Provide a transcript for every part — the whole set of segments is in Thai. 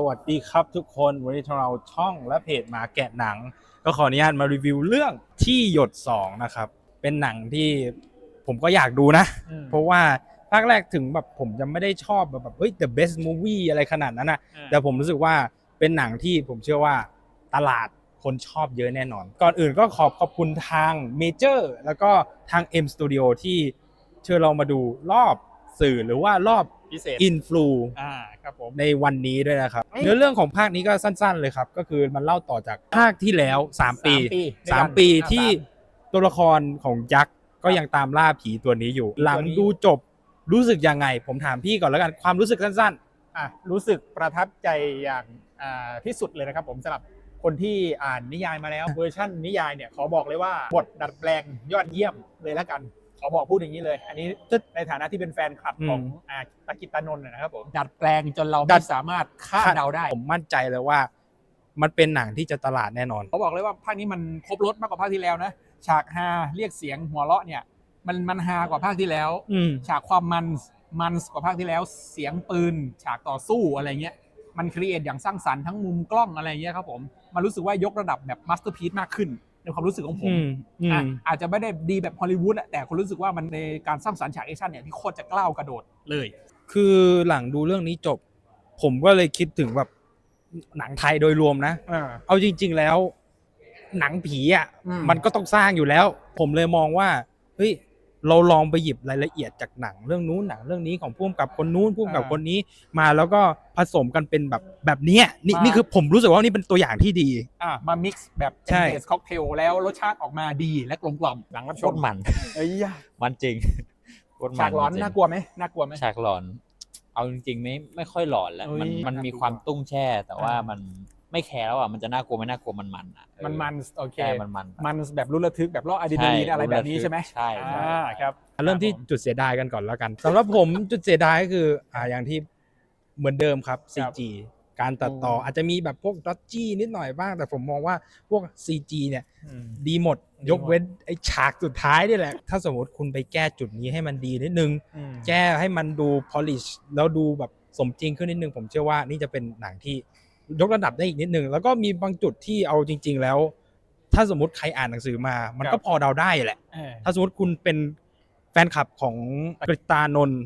สวัสดีครับทุกคนวันนี้ทางเราช่องและเพจหมาแกะหนัง ก็ขออนุญาตมารีวิวเรื่องที่หยด2นะครับ เป็นหนังที่ผมก็อยากดูนะ เพราะว่าภาคแรกถึงแบบผมจะไม่ได้ชอบแบบเฮ้ย the best movie อะไรขนาดนั้นนะแต่ผมรู้สึกว่าเป็นหนังที่ผมเชื่อว่าตลาดคนชอบเยอะแน่นอน ก่อนอื่นก็ขอบขอบคุณทางเมเจอร์แล้วก็ทาง M Studio ที่เชิญเรามาดูรอบสื่อหรือว่ารอบ พิเศษอินฟลูอ่าครับผม ในวันนี้ด้วยนะครับเอ้ยเนื้อเรื่องของภาคนี้ก็สั้น ๆ เลยครับ ก็คือมันเล่าต่อจากภาคที่แล้ว 3 ปีสามปี3ปีด้วยกันที่อ่าตัวละครของยักษ์ก็ยังตามล่าผีตัวนี้อยู่ หลังดูจบรู้สึกยังไง ผมถามพี่ก่อนแล้วกันความรู้สึกสั้นอะรู้สึกประทับใจอย่างอ่าที่สุดเลยนะครับ ผมสำหรับคนที่อ่านนิยายมาแล้วเวอร์ชั่นนิยายเนี่ยขอบอกเลยว่าบทดัดแปลงยอดเยี่ยมเลยแล้วกัน ขอบอกพูดอย่างนี้เลย อันนี้ในฐานะที่เป็นแฟนคลับของอ่าตะกิตตานนท์นะครับผมดัดแปลงจนเราดัไม่ดสามารถคาดเดาได้ ผมมั่นใจเลยว่า มันเป็นหนังที่จะตลาดแน่นอน เขาบอกเลยว่าภาคนี้มันครบรถมากกว่าภาคที่แล้วนะฉากฮาเรียกเสียงหัวเราะเนี่ย มันมันฮากว่าภาคที่แล้วอืมฉากความมันมันกว่าภาคที่แล้วเสียงปืน ฉากต่อสู้อะไรเงี้ยมันครีเอทอย่างสร้างสรรค์ทั้งมุมกล้องอะไรเงี้ยครับผมมันรู้สึกว่ายกระดับแบบมาสเตอร์พี e มากขึ้น ในความรู้สึกของผมอืมอือะมอาจจะไม่ได้ดีแบบฮอลลีวูดอะแต่คนรู้สึกว่ามันในการสร้างสรรค์ฉากแอคชั่นเนี่ยที่โคตรจะกล้าวกระโดดเลย คือหลังดูเรื่องนี้จบ ผมก็เลยคิดถึงแบบหนังไทยโดยรวมนะอ่าเอาจริง ๆแล้ว หนังผีอะอืมมันก็ต้องสร้างอยู่แล้ว ผมเลยมองว่าเฮ้ย เราลองไปหยิบรายละเอียดจากหนังเรื่องนู้นหนังเรื่องนี้ของพุ่มกับคนนู้นพุ่มกับคนนี้มาแล้วก็ผสมกันเป็นแบบแบบเนี้ยนี่นี่คือผมรู้สึกว่านี่เป็นตัวอย่างที่ดีอะมามิกซ์แบบใช่เบสค็อกเทลแล้วรสชาติออกมาดีและกลมกล่อมหลังรับชโคมตรมันเอ้ยมันจริงโคตรมัฉากหลอนจริงน่ากลัวไหมน่ากลัวไหมฉากหลอน เอาจริงๆไม่ไม่ค่อยหลอนแล้วเอ้ยมันมันน่ากลัวมีความตุ้งแช่แต่ว่าอ่ามัมัน ไม่แคร์แล้วอะมันจะน่ากลัวไม่น่ากลัวมันมันอะเออมันมันโอเค ใช่มันมันมันแบบรุนระทึกแบบล่ออะดรีนาลีนอะไรแบบนี้ใช่ไหมใช่ใช่ อ่าครับ เริ่มที่จุดเสียดายกันก่อนแล้วกันสำหรับผมจุดเสียดายก็คืออ่าอย่างที่เหมือนเดิมครับครับ CG การตัดต่ออืมอาจจะมีแบบพวกดอจจี้นิดหน่อยบ้าง แต่ผมมองว่าพวก CG เนี่ยอืมดีหมด ดียกเว้นไอ้ฉากสุดท้ายนี่แหละ ถ้าสมมติคุณไปแก้จุดนี้ให้มันดีนิดนึง อืม แก้ให้มันดู polish แล้วดูแบบสมจริงขึ้นนิดนึง ผมเชื่อว่านี่จะเป็นหนังที่ ยกระดับได้อีกนิดนึงแล้วก็มีบางจุดที่เอาจริง ๆ แล้ว ถ้าสมมติใครอ่านหนังสือมา มันครัก็บพอเดาได้แหละเออถ้าสมมติคุณเป็นแฟนคลับของกฤตานนท์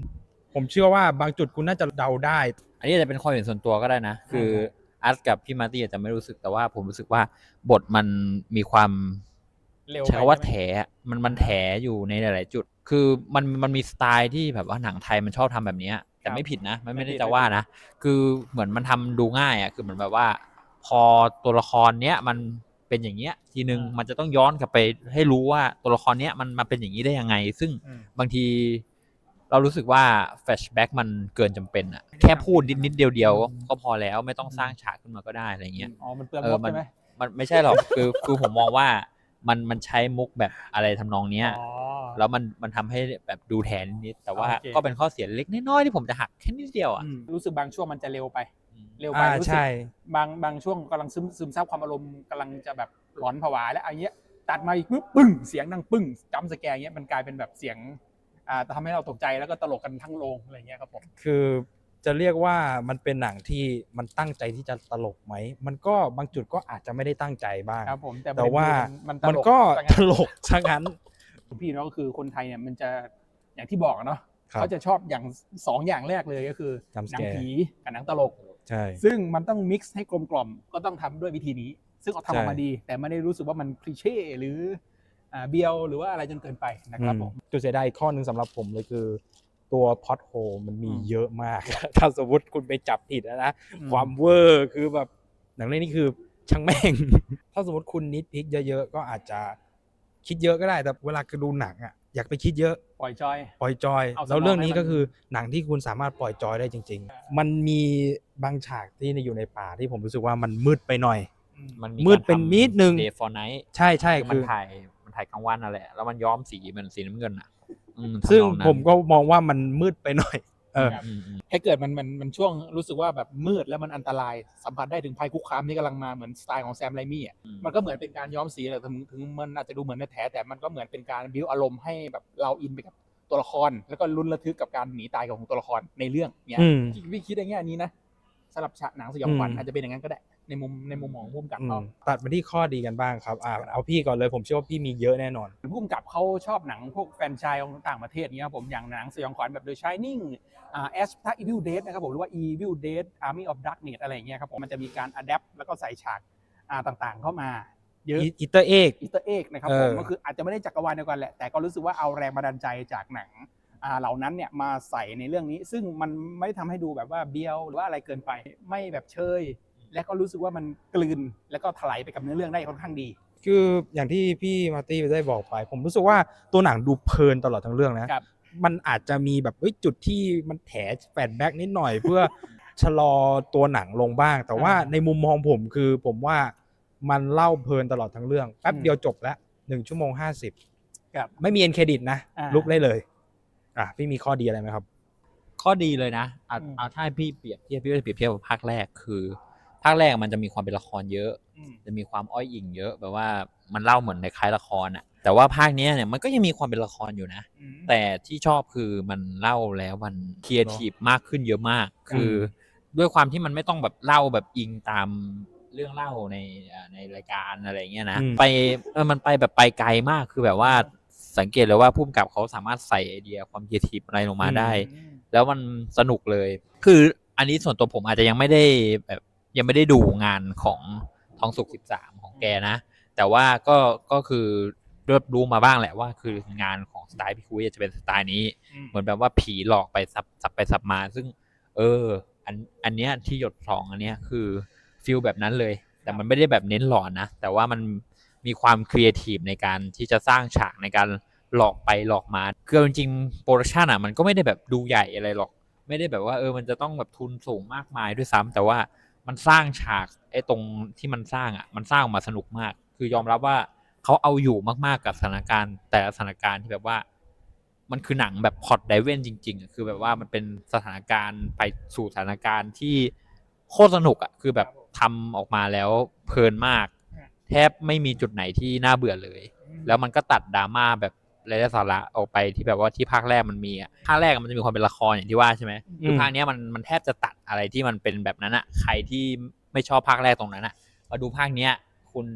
ผมเชื่อว่าบางจุดคุณน่าจะเดาได้ อันนี้อาจจะเป็นความเห็นส่วนตัวก็ได้นะ คืออาร์ตกับพี่มาร์ตี้อาจจะไม่รู้สึกแต่ว่าผมรู้สึกว่าบทมันมีความเร็วไปใช้คำว่าใช่แถไหมอะมันมันแถอยู่ในหลาย ๆ จุด คือมันมันมีสไตล์ที่แบบว่าหนังไทยมันชอบทำแบบเนี้ย แต่ไม่ผิดนะไม่ไม่ได้จะว่านะ คือเหมือนมันทำดูง่ายอะคือเหมือนแบบว่า พอตัวละครเนี้ยมันเป็นอย่างเงี้ย ทีนึงมันจะต้องย้อนกลับไปให้รู้ว่าตัวละครเนี้ยมันมาเป็นอย่างนี้ได้ยังไง ซึ่งอืมบางทีเรารู้สึกว่าแฟลชแบ็กมันเกินจำเป็นอะแค่พูดนิดนิดๆเดียวเดียวๆก็พอแล้วไม่ต้องสร้างฉากขึ้นมาก็ได้อะไรเงี้ยอ๋อมันเปลืองเองอบมันใช่ไหมมันไม่ใช่หรอกคือคือผมมองว่า มันมันใช้มุกแบบอะไรทำนองเนี้ยอ๋อ แล้วมันมันทำให้แบบดูแทนนิดๆแต่ว่าโอเค ก็เป็นข้อเสียเล็กน้อยๆที่ผมจะหักแค่นิดเดียวอะอืมรู้สึกบางช่วงมันจะเร็วไปอืมเร็วไปอ่ารู้สึกใช่ บางบางช่วงกำลังซึมซึมซับความอารมณ์กำลังจะแบบหลอนผวาแล้วอันเนี้ยตัดมาอีกปุ๊บปึ้งเสียงดังปึ้งจำสแกร์เงี้ยมันกลายเป็นแบบเสียงอ่าทำให้เราตกใจแล้วก็ตลกกันทั้งโรงอะไรเงี้ยครับผม คือ จะเรียกว่ามันเป็นหนังที่มันตั้งใจที่จะตลกไหม มันก็บางจุดก็อาจจะไม่ได้ตั้งใจบ้างครับผมแต่แต่ว่ามันมันตลก็ซะตงั้นลกซะงั้นพี่เนาะก็คือคนไทยเนี่ยมันจะอย่างที่บอกอะเนาะครับเขาจะชอบอย่างสองอย่างแรกเลยก็คือ Jump หนัง scare ผีกับหนังตลกใช่ซึ่งมันต้องมิกซ์ให้กลมกล่อมก็ต้องทำด้วยวิธีนี้ ซึ่งเอาทำออกมาใช่ดี แต่ไม่ได้รู้สึกว่ามันคลีเช่หรืออ่าเบียวหรือว่าอะไรจนเกินไปนะครับผมจุดเสียดายอีกข้อหนึ่งสำหรับผมเลยคือ ตัวพอดโฮมันมีอืมเยอะมาก ถ้าสมมติคุณไปจับผิดนะอืมความเวอร์คือแบบหนังเรื่องนี้คือช่างแม่ง ถ้าสมมติคุณนิดพิกเยอะๆ ก็อาจจะคิดเยอะก็ได้ แต่เวลาคือดูหนังอะอยากไปคิดเยอะ ปล่อยจอย ปล่อยจอยเอาสมองแล้วเรื่องนี้ให้มันก็คือหนังที่คุณสามารถปล่อยจอยได้จริง ๆ มันมีบางฉากที่อยู่ในป่าที่ผมรู้สึกว่ามันมืดไปหน่อย มันมืดเป็นนิดนึงเดย์ฟอร์ไนท์ใช่ใช่คือมันคือถ่ายมันถ่ายกลางวันนั่นแหละ แล้วมันย้อมสีมันสีน้ำเงินอะอืม ซึ่งทำนอนั้นผมก็มองว่ามันมืดไปหน่อย เอออืมอืมถ้าเกิดมันมันมันช่วงรู้สึกว่าแบบมืดแล้วมันอันตรายสัมผัสได้ถึงภัยคุกคามที่กำลังมาเหมือนสไตล์ของแซมไรมี่อะอืมมันก็เหมือนเป็นการย้อมสีแหละถึงถึงมันอาจจะดูเหมือนในแถแต่มันก็เหมือนเป็นการบิวอารมณ์ให้แบบเราอินไปกับตัวละคร แล้วก็ลุ้นระทึกกับการหนีตายของตัวละครในเรื่องเนี่ยอืมพี่คิดในแง่นี้นะสำหรับฉากหนังสยองขวัญอืมอาจจะเป็นอย่างนั้นก็ได้ ในมุมในมุมของผู้กำกับอืเขามตัดมาที่ข้อดีกันบ้างครับอ่าเอาพี่ก่อนเลยผมเชื่อว่าพี่มีเยอะแน่นอนผู้กำกับเขาชอบหนังพวกแฟรนไชายของต่างประเทศเนี้ยครับผมอย่างหนังสยองขวัญแบบ The Shining อ่า As t a Evil Dead นะครับผมหรือว่า Evil Dead Army of Darkness อะไรอย่างเงี้ยครับผมมันจะมีการอัดแอปแล้วก็ใส่ฉากอ่าต่างๆ เข้ามาเยอะอีเตอร์เอก อีสเตอร์เอ็กนะครับเอผอ มก็คืออาจจะไม่ได้จักรวาลเดียวกันแหละแต่ก็รู้สึกว่าเอาแรงบันดาลใจจากหนังอ่าเหล่านั้นเนี่ยมาใส่ในเรื่องนี้ ซึ่งมันไม่ได้ทำให้ดูแบบว่าเบี้ยวหรือว่าอะไรเกินไปไม่แบบเชย และก็รู้สึกว่ามันกลืนแล้วก็ถลายไปกับเนื้อเรื่องได้ค่อนข้างดี คืออย่างที่พี่มาร์ตี้ได้บอกไป ผมรู้สึกว่าตัวหนังดูเพลินตลอดทั้งเรื่องนะ ครับ มันอาจจะมีแบบเอ้ยจุดที่มันแถแฟดแบ็กนิดหน่อย เพื่อชะลอตัวหนังลงบ้าง แต่ว่าอ่าในมุมมองผมคือผมว่ามันเล่าเพลินตลอดทั้งเรื่องแป๊บอืมเดียวจบแล้วหนึ่งชั่วโมงห้าสิบครับไม่มีเอ็นเครดิตนะอ่าลุกได้เลยอะพี่มีข้อดีอะไรไหมครับ ข้อดีเลยนะเอาอืม เอาถ้าให้พี่เปรียบเทียบพี่ก็จะเปรียบเทียบกับภาคแรกคือ ภาคแรกมันจะมีความเป็นละครเยอะ อืม จะมีความอ้อยอิงเยอะแบบว่ามันเล่าเหมือนในคล้ายละครอะ แต่ว่าภาคเนี้ยเนี่ยมันก็ยังมีความเป็นละครอยู่นะ อืม แต่ที่ชอบคือมันเล่าแล้วมันครีเอทีฟมากขึ้นเยอะมาก คือด้วยความที่มันไม่ต้องแบบเล่าแบบอิงตามเรื่องเล่าในอ่าในรายการอะไรเงี้ยนะอืม ไปเออมันไปแบบไปไกลมากคือแบบว่าสังเกตเลยว่าผู้กำกับเขาสามารถใส่ไอเดียความครีเอทีฟอะไรลงมาได้อืมแล้วมันสนุกเลย คืออันนี้ส่วนตัวผมอาจจะยังไม่ได้แบบ ยังไม่ได้ดูงานของทองสุกสิบสามของแกนะ แต่ว่าก็ก็คือเริ่มรู้มาบ้างแหละว่า คืองานของสไตล์พี่คุยจะเป็นสไตล์นี้อืมเหมือนแบบว่าผีหลอกไปซับซับไปซับมา ซึ่ง เออ อันอันเนี้ยที่หยดสองอันเนี้ยคือฟิลแบบนั้นเลย แต่มันไม่ได้แบบเน้นหลอนนะ แต่ว่ามันมีความครีเอทีฟในการที่จะสร้างฉากในการหลอกไปหลอกมาคือจริงๆโปรดักชันอะมันก็ไม่ได้แบบดูใหญ่อะไรหรอก ไม่ได้แบบว่าเออมันจะต้องแบบทุนสูงมากมายด้วยซ้ำแต่ว่า มันสร้างฉากไอ้ตรงที่มันสร้างอะ มันสร้างออกมาสนุกมาก คือยอมรับว่าเขาเอาอยู่มากๆกับสถานการณ์แต่ละสถานการณ์ที่แบบว่า มันคือหนังแบบพอดไดเวนจริงๆอะคือแบบว่ามันเป็นสถานการณ์ไปสู่สถานการณ์ที่โคตรสนุกอะคือแบบทำออกมาแล้วเพลินมาก แทบไม่มีจุดไหนที่น่าเบื่อเลย แล้วมันก็ตัดดราม่าแบบ ไร้สาระออกไปที่แบบว่าที่ภาคแรกมันมีอะภาคแรกมันจะมีความเป็นละครอย่างที่ว่าใช่ไหมคือมภาคเนี้ยมันมันแทบจะตัดอะไรที่มันเป็นแบบนั้นอะ ใครที่ไม่ชอบภาคแรกตรงนั้นอะมาดูภาคเนี้ยคุณ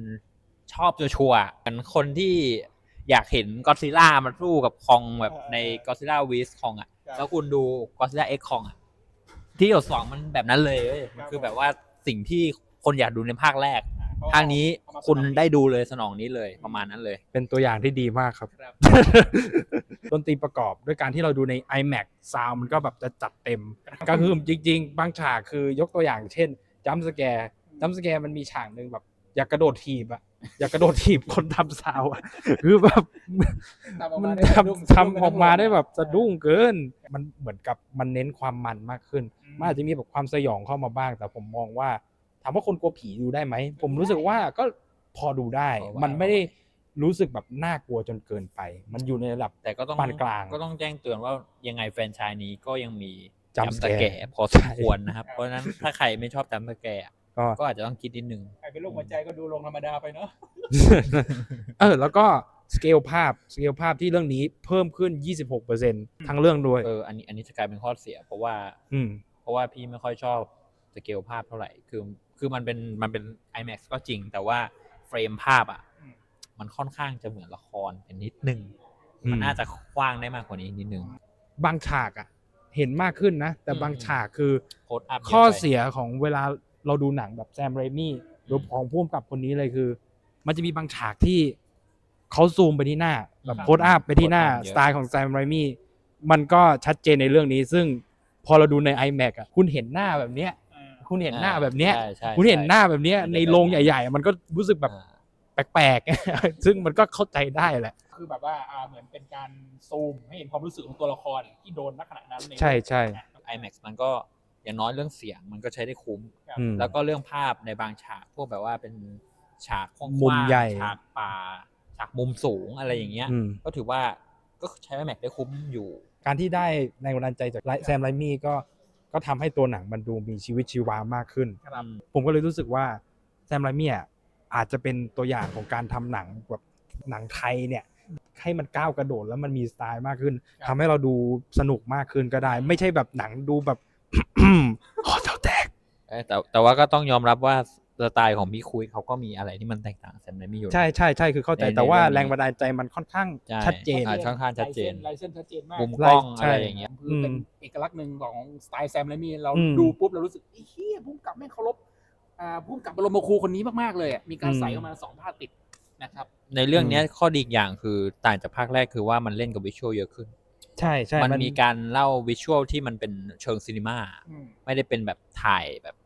ชอบชัวร์ๆเป็นคนที่อยากเห็นก็ซิล่ามันสู้กับคองแบบในก็ซิล่าวิสคองอะครับแล้วคุณดูก็ซิล่าเอ็กคองอะ ที่หยดสองมันแบบนั้นเลยเว้ยมันคือแบบว่าสิ่งที่คนอยากดูในภาคแรก ภาคนี้คุณได้ดูเลยสนองนี้เลยประมาณนั้นเลย เป็นตัวอย่างที่ดีมากครับ ครับ ดนตรีประกอบด้วยการที่เราดูใน iMac ซาวมันก็แบบจะจัดเต็ม ก็คือจริง ๆ บางฉากคือยกตัวอย่างเช่นจัมสแกร์จัมสแกร์มันมีฉากหนึ่งแบบ อยากกระโดดถีบอะอยากกระโดดถีบคนทำซาวอะคือแบบ ทำออกมัมานได้สะดุ้งทำทำออกมาได้แบบสะดุ้งเกิน มันเหมือนกับมันเน้นความมันมากขึ้น มันอาจจะมีแบบความสยองเข้ามาบ้าง แต่ผมมองว่าถามว่าคนกลัวผีดูได้ไหม ผมรู้สึกว่าก็พอดูได้ พอว่ามันไม่ได้รู้สึกแบบน่ากลัวจนเกินไป มันอยู่ในระดับ แต่ก็ต้องปานกลางก็ต้องแจ้งเตือนว่ายังไงแฟรนไชายนี้ก็ยังมี jump จำส scare แกร์ พอสมควรนะครับ เพราะฉะนั้นถ้าใครไม่ชอบจำสแกร์ก็ ก็อาจจะต้องคิดนิดนึง ใครเป็นโรคหัวใจก็ดูลงธรรมดาไปเนาะ เออแล้วก็สเกลภาพสเกลภาพที่เรื่องนี้เพิ่มขึ้น 26%ทั้งเรื่องด้วย เอออันนี้อันนี้จะกลายเป็นข้อเสีย เพราะว่า อืม เพราะว่าพี่ไม่ค่อยชอบ สเกลภาพเท่าไหร่ คือ คือมันเป็นมันเป็น IMAX ก็จริง แต่ว่าเฟรมภาพอะอืมมันค่อนข้างจะเหมือนละครเป็นนิดนึงอืมมันน่าจะกว้างได้มากกว่านี้นิดนึง บางฉากอะเห็นมากขึ้นนะ แต่อืมบางฉากคือโคดอัพข้อเสียของเวลาเราดูหนังแบบแซมเรมี่หรือของพ่วงกับคนนี้เลยคือ มันจะมีบางฉากที่เขาซูมไปที่หน้าแบบโคดอัพไปที่หน้าสไตล์ของแซมเรมี่มันก็ชัดเจนในเรื่องนี้ ซึ่งพอเราดูใน iMac อะคุณเห็นหน้าแบบเนี้ย คุณเห็นหน้าแบบเนี้ย ใช่ใช่คุณเห็นหน้าใช่แบบเนี้ยมันจะในแบบโรงนั้นใหญ่ๆ มันก็รู้สึกแบบอ่า แปลกๆ ซึ่งมันก็เข้าใจได้แหละ คือแบบว่าอ่าเหมือนเป็นการซูมให้เห็นความรู้สึกของตัวละครที่โดนณขณะนั้นใช่ใช่ IMAX มันก็อย่างน้อยเรื่องเสียงมันก็ใช้ได้คุ้มครับอืม แล้วก็เรื่องภาพในบางฉากพวกแบบว่าเป็นฉากกว้างๆมุมใหญ่ ฉากป่าฉากมุมสูงอะไรอย่างเงี้ย อืมก็ถือว่าก็ใช้ IMAX ได้คุ้มอยู่ การที่ได้แรงบันดาลใจจากแซมไรมี่ก็ ก็ทำให้ตัวหนังมันดูมีชีวิตชีวามากขึ้นครับผมก็เลยรู้สึกว่าแซมไรมี่อะอาจจะเป็นตัวอย่างของการทำหนังแบบหนังไทยเนี่ยให้มันก้าวกระโดดแล้วมันมีสไตล์มากขึ้นครับทำให้เราดูสนุกมากขึ้นก็ได้ ไม่ใช่แบบหนังดูแบบหอเสาแตกเอ้ยแต่แต่ว่าก็ต้องยอมรับว่า สไตล์ของพี่คุยเขาก็มีอะไรที่มันแตกต่างแซมเลยไม่อยู่นะใช่ใช่ใช่คือเข้าใจในแต่ว่าในเรื่องนี้แรงบันดาลใจมันค่อนข้างใช่ชัดเจนอ่าค่อนข้างชัดเจนลายเส้นชัดเจนมากมุมกล้องใช่อะไรอย่างเงี้ยคือเป็นอืมเอกลักษณ์หนึ่งของสไตล์แซมและมีเราอืมดูปุ๊บเรารู้สึกไอ้เฮียพุ่มกับแม่งเคารพอ่าพุ่มกับบรมครูคนนี้มากๆเลยอะมีการใส่เข้ามาสองภาคติดนะครับ ในเรื่องเนี้ยข้อดีอีกอย่างคือต่างจากภาคแรกคือว่ามันเล่นกับวิชวลเยอะขึ้นใช่ใช่มันมีการเล่าวิชวลที่มันเป็นเชิงซีนีมาอืมไม่ได้เป็นแบบถ่ายแบบ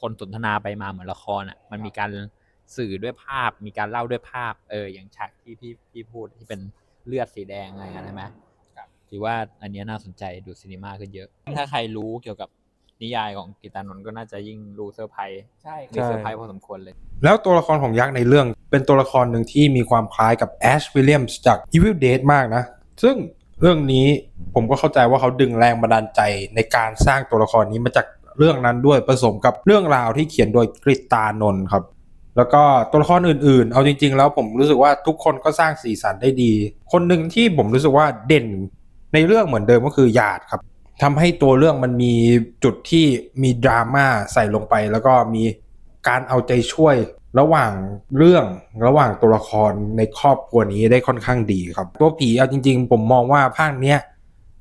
คนสนทนาไปมาเหมือนละครอะ มันมีการสื่อด้วยภาพ มีการเล่าด้วยภาพ เออ อย่างฉากที่พี่พี่พูดที่เป็นเลือดสีแดงอะไรอย่างเงี้ยใช่ไหมถือว่าอันเนี้ยน่าสนใจดูซีนีมาขึ้นเยอะ ถ้าใครรู้เกี่ยวกับนิยายของกิตานนท์ก็น่าจะยิ่งรู้เซอร์ไพรส์ใช่มีเซอร์ไพรส์พอสมควรเลย แล้วตัวละครของยักษ์ในเรื่องเป็นตัวละครหนึ่งที่มีความคล้ายกับแอชวิลเลียมส์จาก Evil Dead มากนะ ซึ่งเรื่องนี้ผมก็เข้าใจว่าเขาดึงแรงบันดาลใจในการสร้างตัวละครนี้มาจาก เรื่องนั้นด้วยผสมกับเรื่องราวที่เขียนโดยกฤตตานนท์ครับ แล้วก็ตัวละครอื่นๆ เอาจริง ๆ แล้วผมรู้สึกว่าทุกคนก็สร้างสีสันได้ดี คนหนึ่งที่ผมรู้สึกว่าเด่นในเรื่องเหมือนเดิมก็คือหยาดครับทำให้ตัวเรื่องมันมีจุดที่มีดราม่าใส่ลงไป แล้วก็มีการเอาใจช่วยระหว่างเรื่องระหว่างตัวละครในครอบครัวนี้ได้ค่อนข้างดีครับ ตัวผีเอาจริง ๆ ผมมองว่าภาคเนี้ย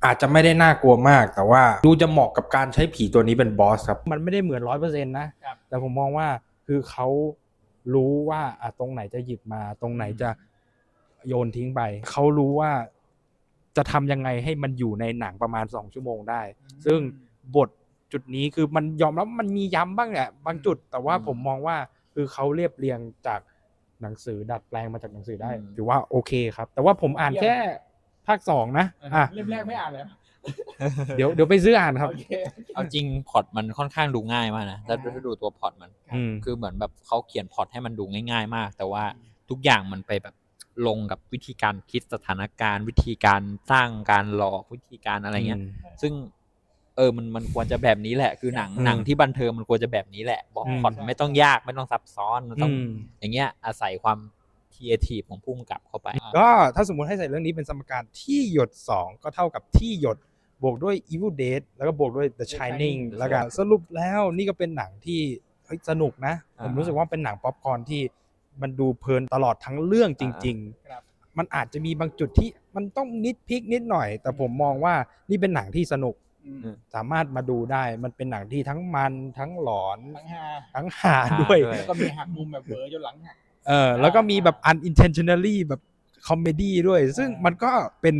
อาจจะไม่ได้น่ากลัวมาก แต่ว่าดูจะเหมาะกับการใช้ผีตัวนี้เป็นบอสครับ มันไม่ได้เหมือนร้อยเปอร์เซ็นต์นะครับแต่ผมมองว่าคือเขารู้ว่าอะตรงไหนจะหยิบมา ตรงไหนจะโยนทิ้งไป เขารู้ว่าจะทำยังไงให้มันอยู่ในหนังประมาณสองชั่วโมงได้ ซึ่งบทจุดนี้คือมันยอมรับมันมีย้ำบ้างแหละบางจุด แต่ว่าอืมผมมองว่าคือเขาเรียบเรียงจากหนังสือดัดแปลงมาจากหนังสือได้อืมถือว่าโอเคครับ แต่ว่าผมอ่านแค่ ภาคสองนะอะเล่มแรกไม่อ่านเลยเดี๋ยวเดี๋ยวไปซื้ออ่านครับ โอเค เอาจริงพล็อตมันค่อนข้างดูง่ายมากนะถ้าอ่าถ้าดูตัวพล็อตมัน อืม คือเหมือนแบบเขาเขียนพล็อตให้มันดูง่ายๆมาก แต่ว่าทุกอย่างมันไปแบบลงกับวิธีการคิดสถานการณ์ วิธีการสร้างการหลอกวิธีการอะไรเงี้ย ซึ่ง เออมันมันควรจะแบบนี้แหละ คือหนังอืมหนังที่บันเทิงมันควรจะแบบนี้แหละ บอกอืม พล็อตไม่ต้องยากไม่ต้องซับซ้อนมันต้อง อืม อย่างเงี้ยอาศัยความค รีเอทีฟของพุ่มกับเข้าไป ก็ถ้าสมมติให้ใส่เรื่องนี้เป็นสมการที่หยด 2 ก็เท่ากับที่หยดบวกด้วย Evil Dead แล้วก็บวกด้วย The Shining แล้วกันสรุปแล้วนี่ก็เป็นหนังที่เฮ้ยสนุกนะอ่าผมรู้สึกว่าเป็นหนังป๊อปคอร์นที่มันดูเพลินตลอดทั้งเรื่องจริงครับๆมันอาจจะมีบางจุดที่มันต้องนิดพลิกนิดหน่อย แต่ผมมองว่านี่เป็นหนังที่สนุกอืมสามารถมาดูได้ มันเป็นหนังที่ทั้งมันทั้งหลอนทั้งฮาทั้งหาหาด้วยด้วย แล้วก็มีหักมุมแบบเวอร์จนหลังหัก เออแล้วก็มีแบบ unintentionally แบบคอมเมดี้ด้วย ซึ่งมันก็เป็น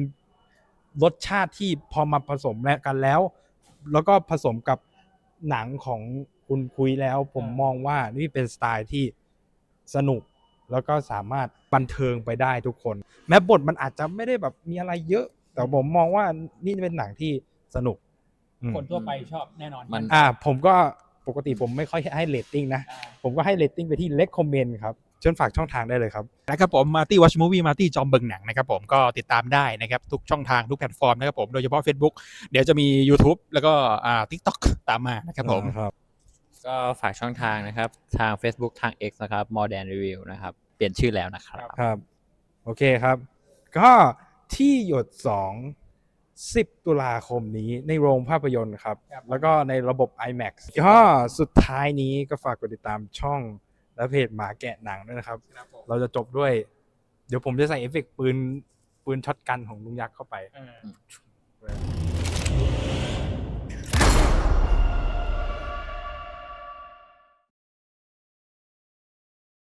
รสชาติที่พอมาผสมกันแล้ว แล้วก็ผสมกับหนังของคุณคุยแล้ว ผมมองว่านี่เป็นสไตล์ที่สนุกแล้วก็สามารถบันเทิงไปได้ทุกคน แม้บทมันอาจจะไม่ได้แบบมีอะไรเยอะ แต่ผมมองว่านี่เป็นหนังที่สนุกอืมคนทั่วไปชอบแน่นอนมัน อ่า ผมก็ปกติผมไม่ค่อยให้เรตติ้งนะ อ่าผมก็ให้เรตติ้งไปที่ recommend ครับ เชิญฝากช่องทางได้เลยครับนะครับผมมาตี้วอชมูวี่มาตี้จอมเบิงหนังนะครับผมก็ติดตามได้นะครับทุกช่องทางทุกแพลตฟอร์มนะครับผมโดยเฉพาะ Facebook เดี๋ยวจะมี YouTube แล้วก็อ่า TikTok ตามมานะครับผมก็ฝากช่องทางนะครับ ทาง Facebook ทาง X นะครับ Modern Review นะครับ เปลี่ยนชื่อแล้วนะครับ ครับ โอเคครับ ก็ที่หยด 2 10 ตุลาคมนี้ในโรงภาพยนตร์ครับครับแล้วก็ในระบบ IMAX ก็สุดท้ายนี้ก็ฝากกดติดตามช่อง และเพจหมาแกะหนังด้วยนะครับเราจะจบด้วย เดี๋ยวผมจะใส่เอฟเฟกปืนปืนช็อตกันของลุงยักษ์เข้าไป